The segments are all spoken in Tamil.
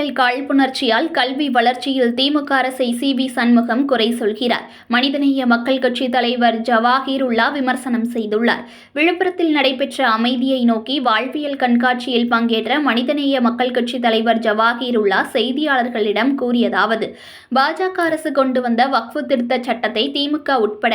அரசியல் காழ்ப்புணர்ச்சியால் கல்வி வளர்ச்சியில் திமுக அரசை சி வி சண்முகம் குறை சொல்கிறார். மனிதநேய மக்கள் கட்சி தலைவர் ஜவாஹிருல்லா விமர்சனம் செய்துள்ளார். விழுப்புரத்தில் நடைபெற்ற அமைதியை நோக்கி வாழ்வியல் கண்காட்சியில் பங்கேற்ற மனிதநேய மக்கள் கட்சி தலைவர் ஜவாஹிருல்லா செய்தியாளர்களிடம் கூறியதாவது பாஜக அரசு கொண்டு வந்த வக்ஃபு திருத்த சட்டத்தை திமுக உட்பட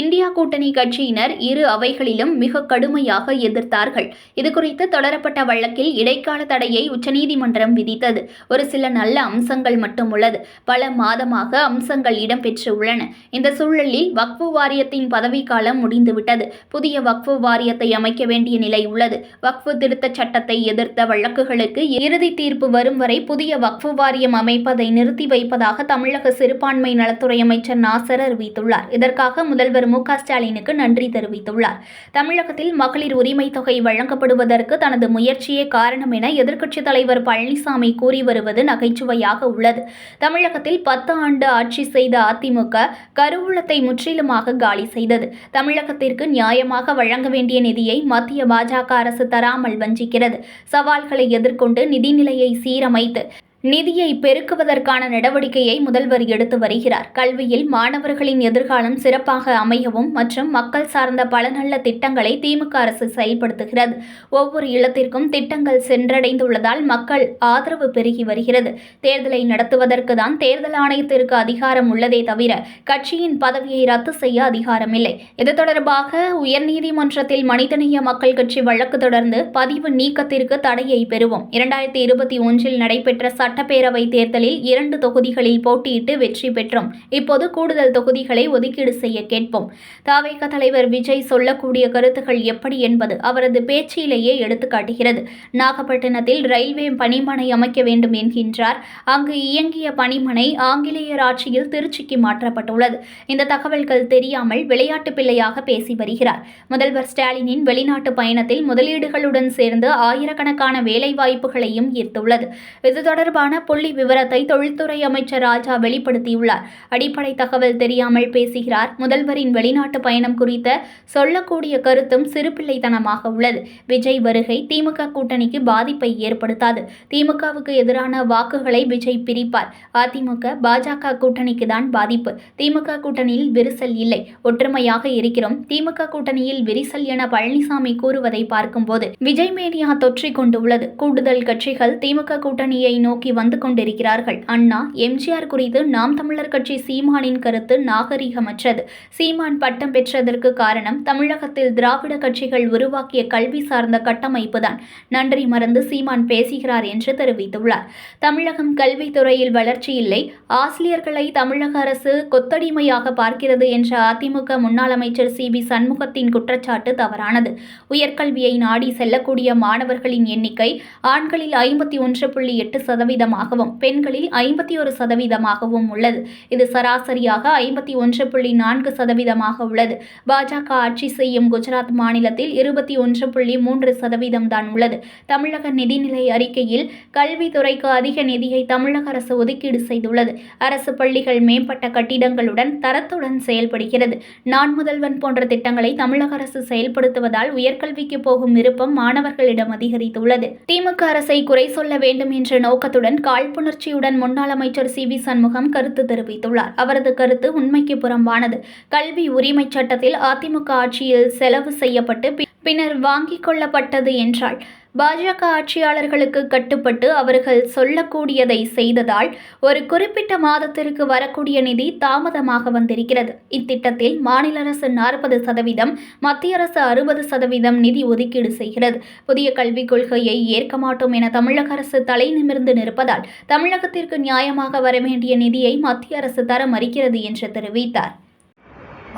இந்தியா கூட்டணி கட்சியினர் இரு அவைகளிலும் மிக கடுமையாக எதிர்த்தார்கள். இதுகுறித்து தொடரப்பட்ட வழக்கில் இடைக்கால தடையை உச்சநீதிமன்றம் விதித்தது. ஒரு சில நல்ல அம்சங்கள் மட்டும் உள்ளது. பல மாதமாக அம்சங்கள் இடம்பெற்று உள்ளன. இந்த சூழலில் வக்ஃபு வாரியத்தின் பதவிக்காலம் முடிந்துவிட்டது. புதிய வக்ஃபு வாரியத்தை அமைக்க வேண்டிய நிலை உள்ளது. வக்ஃபு திருத்தச் சட்டத்தை எதிர்த்த வழக்குகளுக்கு இறுதி தீர்ப்பு வரும் வரை புதிய வக்ஃபு வாரியம் அமைப்பதை நிறுத்தி வைப்பதாக தமிழக சிறுபான்மை நலத்துறை அமைச்சர் நாசர் அறிவித்துள்ளார். இதற்காக முதல்வர் மு ஸ்டாலினுக்கு நன்றி தெரிவித்துள்ளார். தமிழகத்தில் மகளிர் உரிமை தொகை வழங்கப்படுவதற்கு தனது முயற்சியே காரணம் என எதிர்க்கட்சித் தலைவர் பழனிசாமி கூறி வருவது நகைச்சுவையாக உள்ளது. தமிழகத்தில் பத்து ஆண்டு ஆட்சி செய்த அதிமுக கருவூலத்தை முற்றிலுமாக காலி செய்தது. தமிழகத்திற்கு நியாயமாக வழங்க வேண்டிய நிதியை மத்திய பாஜக அரசு தராமல் வஞ்சிக்கிறது. சவால்களை எதிர்கொண்டு நிதிநிலையை சீரமைத்து நிதியை பெருக்குவதற்கான நடவடிக்கையை முதல்வர் எடுத்து வருகிறார். கல்வியில் மாணவர்களின் எதிர்காலம் சிறப்பாக அமையவும் மற்றும் மக்கள் சார்ந்த பல நல்ல திட்டங்களை திமுக அரசு செயல்படுத்துகிறது. ஒவ்வொரு இல்லத்திற்கும் திட்டங்கள் சென்றடைந்துள்ளதால் மக்கள் ஆதரவு பெருகி வருகிறது. தேர்தலை நடத்துவதற்கு தான் தேர்தல் ஆணையத்திற்கு அதிகாரம் உள்ளதே தவிர கட்சியின் பதவியை ரத்து செய்ய அதிகாரமில்லை. இது தொடர்பாக உயர்நீதிமன்றத்தில் மனிதநேய மக்கள் கட்சி வழக்கு தொடர்ந்து பதிவு நீக்கத்திற்கு தடையை பெறுவோம். இரண்டாயிரத்தி இருபத்தி ஒன்றில் நடைபெற்ற சட்டப்பேரவை தேர்தலில் இரண்டு தொகுதிகளில் போட்டியிட்டு வெற்றி பெற்றோம். இப்போது கூடுதல் தொகுதிகளை ஒதுக்கீடு செய்ய கேட்போம். தாவேக தலைவர் விஜய் சொல்லக்கூடிய கருத்துக்கள் எப்படி என்பது அவரது பேச்சிலேயே எடுத்துக்காட்டுகிறது நாகப்பட்டினத்தில் ரயில்வே பணிமனை அமைக்க வேண்டும் என்கின்றார். அங்கு இயங்கிய பணிமனை ஆங்கிலேயர் ஆட்சியில் திருச்சிக்கு மாற்றப்பட்டுள்ளது. இந்த தகவல்கள் தெரியாமல் விளையாட்டு பிள்ளையாக பேசி வருகிறார். முதல்வர் ஸ்டாலினின் வெளிநாட்டு பயணத்தில் முதலீடுகளுடன் சேர்ந்து ஆயிரக்கணக்கான வேலைவாய்ப்புகளையும் ஈர்த்துள்ளது. இது தொடர்பான புள்ளி விவரத்தை தொழில்துறை அமைச்சர் ராஜா வெளிப்படுத்தியுள்ளார். அடிப்படை தகவல் தெரியாமல் பேசுகிறார். முதல்வரின் வெளிநாட்டு பயணம் குறித்த சொல்லக்கூடிய கருத்தும் சிறுபிள்ளைத்தனமாக உள்ளது. விஜய் வருகை திமுக கூட்டணிக்கு பாதிப்பை ஏற்படுத்தாது. திமுகவுக்கு எதிரான வாக்குகளை விஜய் பிரிப்பார். அதிமுக பாஜக கூட்டணிக்கு தான் பாதிப்பு. திமுக கூட்டணியில் விரிசல் இல்லை. ஒற்றுமையாக இருக்கிறோம். திமுக கூட்டணியில் விரிசல் என பழனிசாமி கூறுவதை பார்க்கும்போது விஜய் மீடியா தொற்றிக் கொண்டுள்ளது. கூடுதல் கட்சிகள் திமுக கூட்டணியை நோக்கி நோக்கி வந்து கொண்டிருக்கிறார்கள். அண்ணா எம்ஜிஆர் குறித்து நாம் தமிழர் கட்சி சீமானின் கருத்து நாகரிகமற்றது. சீமான் பட்டம் பெற்றதற்கு காரணம் தமிழகத்தில் திராவிட கட்சிகள் உருவாக்கிய கல்வி சார்ந்த கட்டமைப்புதான் நன்றி மறந்து சீமான் பேசுகிறார் என்று தெரிவித்துள்ளார். தமிழகம் கல்வித்துறையில் வளர்ச்சி இல்லை. ஆசிரியர்களை தமிழக அரசு கொத்தடிமையாக பார்க்கிறது என்ற அதிமுக முன்னாள் அமைச்சர் சி. பி. சண்முகத்தின் குற்றச்சாட்டு தவறானது. உயர்கல்வியை நாடி செல்லக்கூடிய மாணவர்களின் எண்ணிக்கை ஆண்களில் ஐம்பத்தி ஒன்று புள்ளி எட்டு சதவீதம் சதவீதமாகவும் பெண்களில் ஐம்பத்தி ஒரு சதவீதமாகவும் உள்ளது. இது சராசரியாக ஐம்பத்தி ஒன்று புள்ளி நான்கு சதவீதமாக உள்ளது. பாஜக ஆட்சி செய்யும் குஜராத் மாநிலத்தில் இருபத்தி ஒன்று புள்ளி மூன்று சதவீதம் தான் உள்ளது. தமிழக நிதிநிலை அறிக்கையில் கல்வித்துறைக்கு அதிக நிதியை தமிழக அரசு ஒதுக்கீடு செய்துள்ளது. அரசு பள்ளிகள் மேம்பட்ட கட்டிடங்களுடன் தரத்துடன் செயல்படுகிறது. நான் முதல்வன் போன்ற திட்டங்களை தமிழக அரசு செயல்படுத்துவதால் உயர்கல்விக்கு போகும் விருப்பம் மாணவர்களிடம் அதிகரித்துள்ளது. திமுக அரசை குறை சொல்ல வேண்டும் என்ற நோக்கத்துடன் காழ்ப்புணர்ச்சியுடன் முன்னாள் அமைச்சர் சி வி சண்முகம் கருத்து தெரிவித்துள்ளார். அவரது கருத்து உண்மைக்கு புறம்பானது. கல்வி உரிமை சட்டத்தில் அதிமுக ஆட்சியில் செலவு செய்யப்பட்டு பி- பின்னர் வாங்கிக் கொள்ளப்பட்டது என்றால் பாஜக ஆட்சியாளர்களுக்கு கட்டுப்பட்டு அவர்கள் சொல்லக்கூடியதை செய்ததால் ஒரு குறிப்பிட்ட மாதத்திற்கு வரக்கூடிய நிதி தாமதமாக வந்திருக்கிறது. இத்திட்டத்தில் மாநில அரசு நாற்பது சதவீதம் மத்திய அரசு அறுபது சதவீதம் நிதி ஒதுக்கீடு செய்கிறது. புதிய கல்விக் கொள்கையை ஏற்க மாட்டோம் என தமிழக அரசு தலை நிமிர்ந்து நிற்பதால் தமிழகத்திற்கு நியாயமாக வர வேண்டிய நிதியை மத்திய அரசு தர மறுக்கிறது என்று தெரிவித்தார்.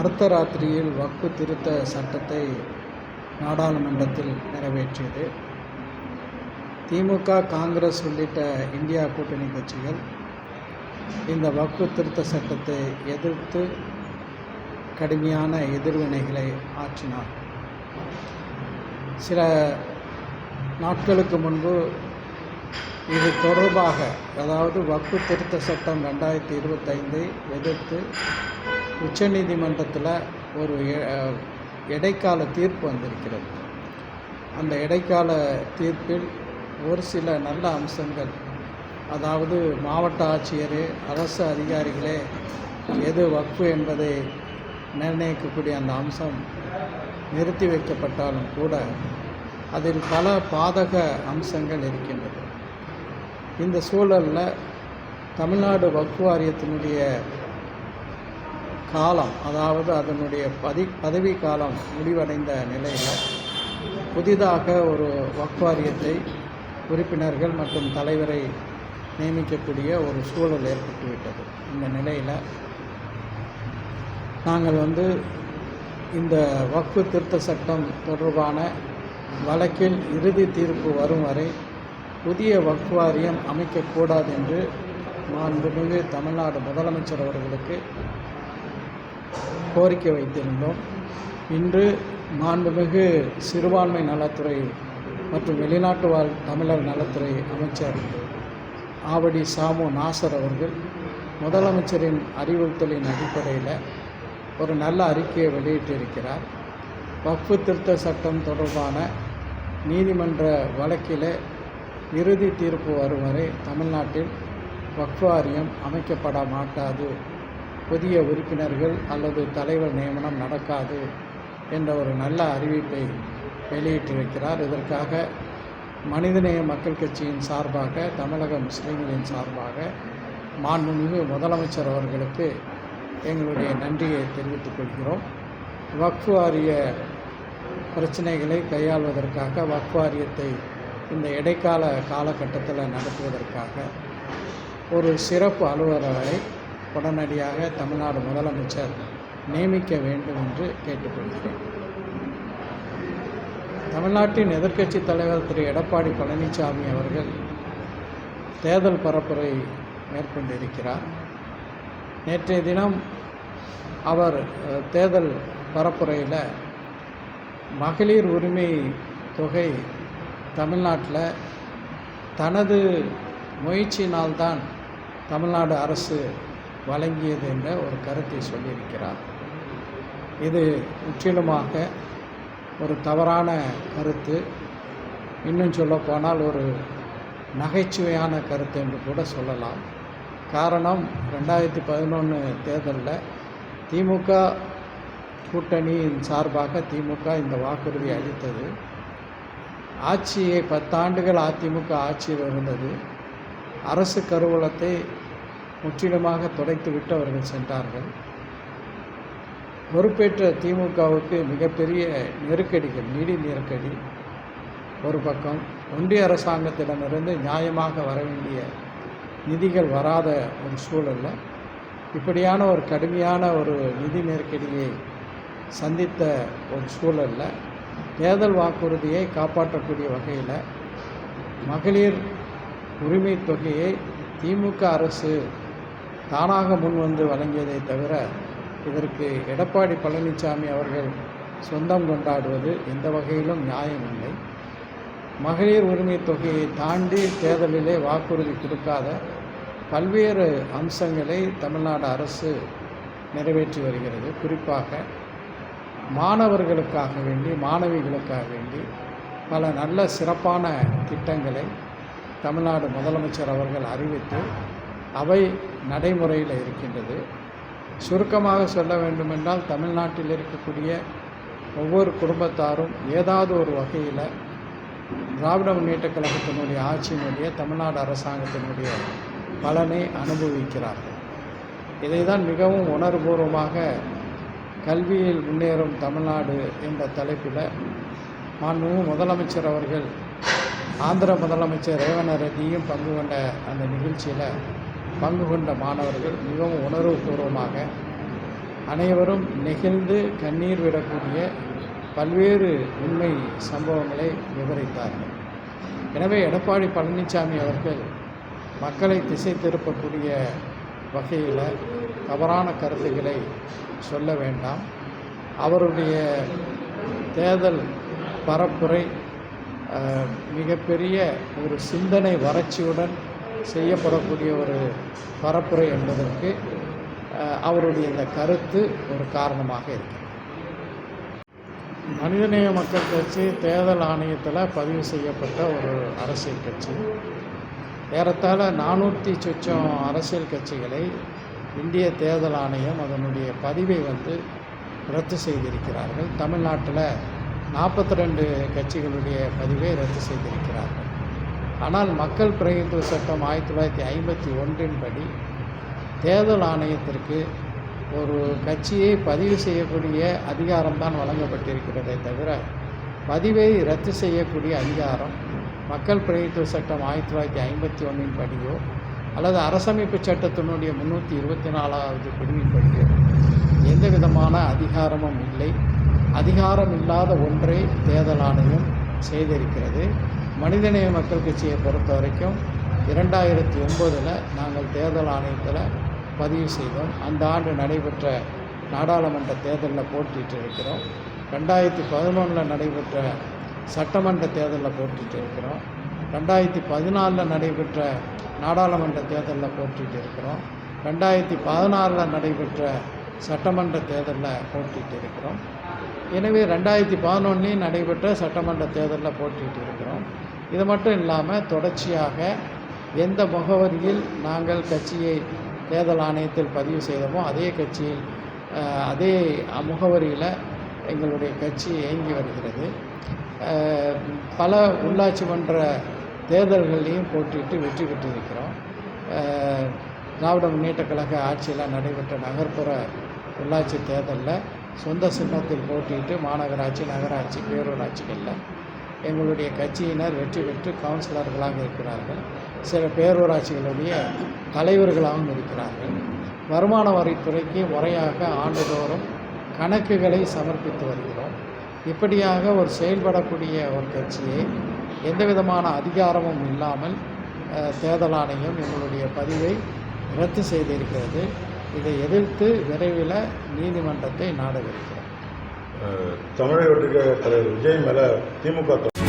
அர்த்தராத்திரியில் வக்ஃபு திருத்த சட்டத்தை நாடாளுமன்றத்தில் நிறைவேற்றியது. திமுக காங்கிரஸ் உள்ளிட்ட இந்தியா கூட்டணி கட்சிகள் இந்த வக்ஃபு திருத்த சட்டத்தை எதிர்த்து கடுமையான எதிர்வினைகளை ஆற்றினார். சில நாட்களுக்கு முன்பு இது தொடர்பாக அதாவது வக்ஃபு திருத்த சட்டம் ரெண்டாயிரத்தி இருபத்தைந்தை எதிர்த்து உச்சநீதிமன்றத்தில் ஒரு எ- இடைக்கால தீர்ப்பு வந்திருக்கிறது. அந்த இடைக்கால தீர்ப்பில் ஒரு சில நல்ல அம்சங்கள். அதாவது மாவட்ட ஆட்சியர் அரசு அதிகாரிகளே எது வக்ஃபு என்பதை நிர்ணயிக்கக்கூடிய அந்த அம்சம் நிறுத்தி வைக்கப்பட்டாலும் கூட அதில் பல பாதக அம்சங்கள் இருக்கின்றது. இந்த சூழலில் தமிழ்நாடு வக்ஃபு வாரியத்தினுடைய காலம் அதாவது அதனுடைய பதி பதவி காலம் முடிவடைந்த நிலையில் புதிதாக ஒரு வக்வாரியத்தை உறுப்பினர்கள் மற்றும் தலைவரை நியமிக்கக்கூடிய ஒரு சூழல் ஏற்பட்டுவிட்டது. இந்த நிலையில் நாங்கள் வந்து இந்த வக்ஃபு திருத்த சட்டம் தொடர்பான வழக்கில் இறுதி தீர்ப்பு வரும் வரை புதிய வக்ஃப் வாரியம் அமைக்கக்கூடாது என்று மாண்புமிகு தமிழ்நாடு முதலமைச்சர் அவர்களுக்கு கோரிக்கை வைத்திருந்தோம். இன்று மாண்புமிகு சிறுபான்மை நலத்துறை மற்றும் வெளிநாட்டு வாழ் தமிழர் நலத்துறை அமைச்சர் ஆவடி சாமு நாசர் அவர்கள் முதலமைச்சரின் அறிவுறுத்தலின் அடிப்படையில் ஒரு நல்ல அறிக்கையை வெளியிட்டிருக்கிறார். வக்ஃபு திருத்த சட்டம் தொடர்பான நீதிமன்ற வழக்கில் இறுதி தீர்ப்பு வரும் வரை தமிழ்நாட்டில் வக்ஃப் வாரியம் அமைக்கப்பட மாட்டாது. புதிய உறுப்பினர்கள் அல்லது தலைவர் நியமனம் நடக்காது என்ற ஒரு நல்ல அறிவிப்பை வெளியிட்டிருக்கிறார். இதற்காக மனிதநேய மக்கள் கட்சியின் சார்பாக தமிழக முஸ்லீம்களின் சார்பாக மாண்புமிகு முதலமைச்சர் அவர்களுக்கு எங்களுடைய நன்றியை தெரிவித்துக் கொள்கிறோம். வக்ஃப் வாரிய பிரச்சனைகளை கையாள்வதற்காக வக்ஃப் வாரியத்தை இந்த இடைக்கால காலகட்டத்தில் நடத்துவதற்காக ஒரு சிறப்பு அலுவலரை உடனடியாக தமிழ்நாடு முதலமைச்சர் நியமிக்க வேண்டும் என்று கேட்டுக்கொள்கிறேன். தமிழ்நாட்டின் எதிர்க்கட்சி தலைவர் திரு. எடப்பாடி பழனிசாமி அவர்கள் தேர்தல் பரப்புரை மேற்கொண்டிருக்கிறார். நேற்றைய தினம் அவர் தேர்தல் பரப்புரையில் மகளிர் உரிமை தொகை தமிழ்நாட்டில் தனது முயற்சியினால்தான் தமிழ்நாடு அரசு வழங்கியது என்ற ஒரு கருத்தை சொல்லியிருக்கிறார். இது முற்றிலுமாக ஒரு தவறான கருத்து. இன்னும் சொல்லப்போனால் ஒரு நகைச்சுவையான கருத்து என்று கூட சொல்லலாம். காரணம் ரெண்டாயிரத்தி பதினொன்று தேர்தலில் திமுக கூட்டணியின் சார்பாக திமுக இந்த வாக்குறுதி அளித்தது. ஆட்சியை பத்தாண்டுகள் அதிமுக ஆட்சியில் இருந்தது. அரசு கருவூலத்தை முற்றிலுமாக துடைத்துவிட்டு அவர்கள் சென்றார்கள். பொறுப்பேற்ற திமுகவுக்கு மிகப்பெரிய நெருக்கடிகள் நிதி நெருக்கடி. ஒரு பக்கம் ஒன்றிய அரசாங்கத்திடமிருந்து நியாயமாக வர வேண்டிய நிதிகள் வராத ஒரு சூழலில். இப்படியான ஒரு கடுமையான ஒரு நிதி நெருக்கடியை சந்தித்த ஒரு சூழலில். தேர்தல் வாக்குறுதியை காப்பாற்றக்கூடிய வகையில் மகளிர் உரிமை தொகையை திமுக அரசு தானாக முன்வந்து வழங்கியதை தவிர இதற்கு எடப்பாடி பழனிசாமி அவர்கள் சொந்தம் கொண்டாடுவது எந்த வகையிலும் நியாயமில்லை. மகளிர் உரிமை தொகையை தாண்டி தேர்தலிலே வாக்குறுதி கொடுக்காத பல்வேறு அம்சங்களை தமிழ்நாடு அரசு நிறைவேற்றி வருகிறது. குறிப்பாக மாணவர்களுக்காக வேண்டி மாணவிகளுக்காக வேண்டி பல நல்ல சிறப்பான திட்டங்களை தமிழ்நாடு முதலமைச்சர் அவர்கள் அறிவித்து அவை நடைமுறையில் இருக்கின்றது. சுருக்கமாக சொல்ல வேண்டுமென்றால் தமிழ்நாட்டில் இருக்கக்கூடிய ஒவ்வொரு குடும்பத்தாரும் ஏதாவது ஒரு வகையில் திராவிட முன்னேற்ற கழகத்தினுடைய ஆட்சியினுடைய தமிழ்நாடு அரசாங்கத்தினுடைய பலனை அனுபவிக்கிறார்கள். இதை தான் மிகவும் உணர்வுபூர்வமாக கல்வியில் முன்னேறும் தமிழ்நாடு என்ற தலைப்பில் மாண்புமிகு முதலமைச்சர் அவர்கள் ஆந்திர முதலமைச்சர் ரேவண ரெட்டியும் பங்கு கொண்ட அந்த நிகழ்ச்சியில் பங்கு கொண்ட மாணவர்கள் மிகவும் உணர்வுபூர்வமாக அனைவரும் நெகிழ்ந்து கண்ணீர் விடக்கூடிய பல்வேறு உண்மை சம்பவங்களை விவரித்தார்கள். எனவே எடப்பாடி பழனிசாமி அவர்கள் மக்களை திசை திருப்பக்கூடிய வகையில் தவறான கருத்துக்களை சொல்ல வேண்டாம். அவருடைய தேர்தல் பரப்புரை மிகப்பெரிய ஒரு சிந்தனை வறட்சியுடன் செய்யப்படக்கூடிய ஒரு பரப்புரை என்பதற்கு அவருடைய இந்த கருத்து ஒரு காரணமாக இருக்கு. மனிதநேய மக்கள் கட்சி தேர்தல் ஆணையத்தில் பதிவு செய்யப்பட்ட ஒரு அரசியல் கட்சி. ஏறத்தாழ நானூற்றி சொச்சம் அரசியல் கட்சிகளை இந்திய தேர்தல் ஆணையம் அதனுடைய பதிவை வந்து ரத்து செய்திருக்கிறார்கள். தமிழ்நாட்டில் நாற்பத்தி ரெண்டு கட்சிகளுடைய பதிவை ரத்து செய்திருக்கிறார்கள். ஆனால் மக்கள் பிரதிநிதித்துவ சட்டம் ஆயிரத்தி தொள்ளாயிரத்தி ஐம்பத்தி ஒன்றின் படி தேர்தல் ஆணையத்திற்கு ஒரு கட்சியை பதிவு செய்யக்கூடிய அதிகாரம்தான் வழங்கப்பட்டிருக்கிறதே தவிர பதிவை ரத்து செய்யக்கூடிய அதிகாரம் மக்கள் பிரதிநிதித்துவ சட்டம் ஆயிரத்தி தொள்ளாயிரத்தி ஐம்பத்தி ஒன்றின் படியோ அல்லது அரசமைப்பு சட்டத்தினுடைய முந்நூற்றி இருபத்தி நாலாவது பிரிவின் படியோ. எந்த விதமான அதிகாரமும் இல்லை. அதிகாரம் இல்லாத ஒன்றை தேர்தல் ஆணையம் செய்திருக்கிறது. மனிதநேய மக்கள் கட்சியை பொறுத்த வரைக்கும் இரண்டாயிரத்தி ஒம்போதில் நாங்கள் தேர்தல் ஆணையத்தில் பதிவு செய்தோம். அந்த ஆண்டு நடைபெற்ற நாடாளுமன்ற தேர்தலில் போட்டிட்டு இருக்கிறோம் ரெண்டாயிரத்தி பதினொன்றில் நடைபெற்ற சட்டமன்ற தேர்தலில் போட்டிட்டு இருக்கிறோம் ரெண்டாயிரத்தி பதினாலில் நடைபெற்ற நாடாளுமன்ற தேர்தலில் போட்டிட்டு இருக்கிறோம் ரெண்டாயிரத்தி பதினாறில் நடைபெற்ற சட்டமன்ற தேர்தலில் போட்டிட்டு இருக்கிறோம் எனவே ரெண்டாயிரத்தி பதினொன்றுலேயும் நடைபெற்ற சட்டமன்ற தேர்தலில் போட்டிட்டு இருக்கிறோம் இது மட்டும் இல்லாமல் தொடர்ச்சியாக எந்த முகவரியில் நாங்கள் கட்சியை தேர்தல் ஆணையத்தில் பதிவு செய்தோமோ அதே கட்சியில் அதே முகவரியில் எங்களுடைய கட்சி இயங்கி வருகிறது. பல உள்ளாட்சி மன்ற தேர்தல்கள்லையும் போட்டியிட்டு வெற்றி பெற்றிருக்கிறோம். திராவிட முன்னேற்ற கழக ஆட்சியில் நடைபெற்ற நகர்ப்புற உள்ளாட்சி தேர்தலில் சொந்த சின்னத்தில் போட்டியிட்டு மாநகராட்சி நகராட்சி பேரூராட்சிகளில் எங்களுடைய கட்சியினர் வெற்றி பெற்று கவுன்சிலர்களாக இருக்கிறார்கள். சில பேரூராட்சிகளுடைய தலைவர்களாகவும் இருக்கிறார்கள். வருமான வரித்துறைக்கு முறையாக ஆண்டுதோறும் கணக்குகளை சமர்ப்பித்து வருகிறோம். இப்படியாக ஒரு செயல்படக்கூடிய ஒரு கட்சியை எந்த விதமான அதிகாரமும் இல்லாமல் தேர்தல் ஆணையம் எங்களுடைய பதிவை ரத்து செய்திருக்கிறது. இதை எதிர்த்து விரைவில் நீதிமன்றத்தை நாடவிருக்கிறது தமிழக தலைவர் விஜய் மேலே திமுக